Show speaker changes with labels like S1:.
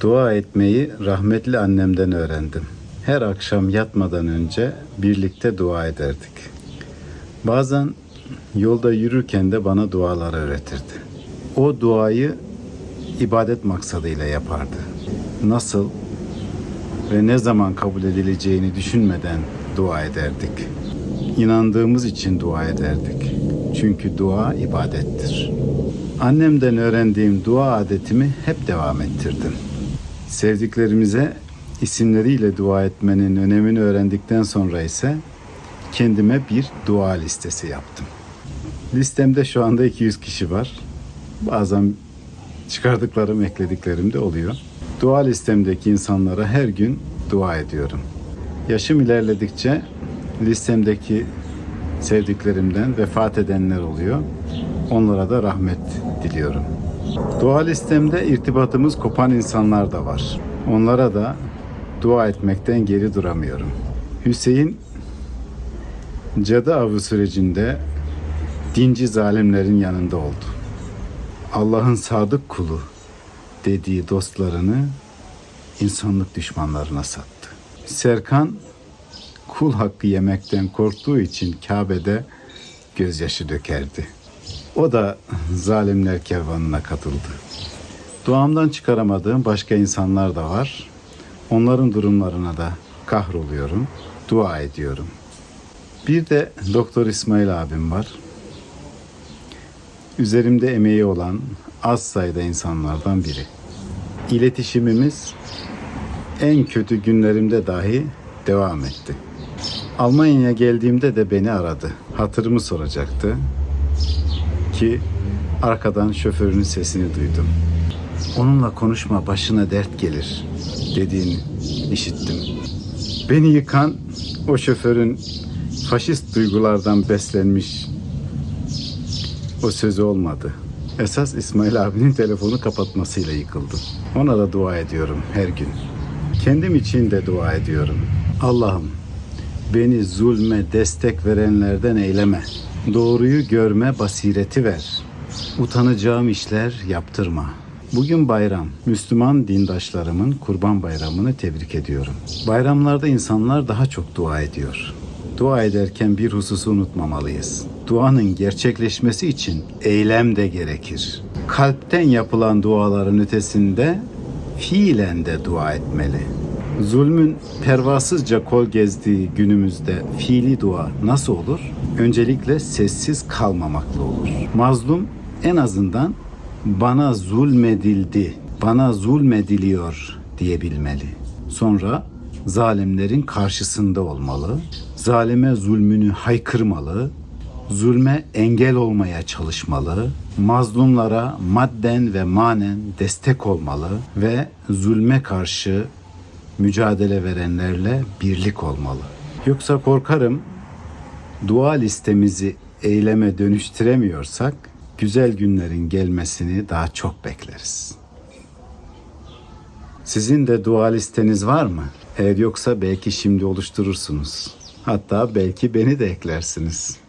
S1: Dua etmeyi rahmetli annemden öğrendim. Her akşam yatmadan önce birlikte dua ederdik. Bazen yolda yürürken de bana dualar öğretirdi. O duayı ibadet maksadıyla yapardı. Nasıl ve ne zaman kabul edileceğini düşünmeden dua ederdik. İnandığımız için dua ederdik. Çünkü dua ibadettir. Annemden öğrendiğim dua adetimi hep devam ettirdim. Sevdiklerimize isimleriyle dua etmenin önemini öğrendikten sonra ise kendime bir dua listesi yaptım. Listemde şu anda 200 kişi var. Bazen çıkardıklarım, eklediklerim de oluyor. Dua listemdeki insanlara her gün dua ediyorum. Yaşım ilerledikçe listemdeki sevdiklerimden vefat edenler oluyor. Onlara da rahmet diliyorum. Dua listemde irtibatımız kopan insanlar da var. Onlara da dua etmekten geri duramıyorum. Hüseyin cadı avı sürecinde dinci zalimlerin yanında oldu. Allah'ın sadık kulu dediği dostlarını insanlık düşmanlarına sattı. Serkan kul hakkı yemekten korktuğu için Kabe'de gözyaşı dökerdi. O da zalimler kervanına katıldı. Duamdan çıkaramadığım başka insanlar da var. Onların durumlarına da kahroluyorum, dua ediyorum. Bir de Doktor İsmail abim var. Üzerimde emeği olan az sayıda insanlardan biri. İletişimimiz en kötü günlerimde dahi devam etti. Almanya'ya geldiğimde de beni aradı. Hatırımı soracaktı. Ki arkadan şoförün sesini duydum. Onunla konuşma başına dert gelir dediğini işittim. Beni yıkan o şoförün faşist duygulardan beslenmiş o sözü olmadı. Esas İsmail abinin telefonu kapatmasıyla yıkıldım. Ona da dua ediyorum her gün. Kendim için de dua ediyorum. Allah'ım beni zulme destek verenlerden eyleme. Doğruyu görme basireti ver. Utanacağım işler yaptırma. Bugün bayram. Müslüman dindaşlarımın Kurban Bayramı'nı tebrik ediyorum. Bayramlarda insanlar daha çok dua ediyor. Dua ederken bir hususu unutmamalıyız. Duanın gerçekleşmesi için eylem de gerekir. Kalpten yapılan duaların ötesinde fiilen de dua etmeli. Zulmün pervasızca kol gezdiği günümüzde fiili dua nasıl olur? Öncelikle sessiz kalmamakla olur. Mazlum en azından bana zulmedildi, bana zulmediliyor diyebilmeli. Sonra zalimlerin karşısında olmalı. Zalime zulmünü haykırmalı. Zulme engel olmaya çalışmalı. Mazlumlara madden ve manen destek olmalı ve zulme karşı mücadele verenlerle birlik olmalı. Yoksa korkarım dua listemizi eyleme dönüştüremiyorsak güzel günlerin gelmesini daha çok bekleriz. Sizin de dua listeniz var mı? Eğer yoksa belki şimdi oluşturursunuz. Hatta belki beni de eklersiniz.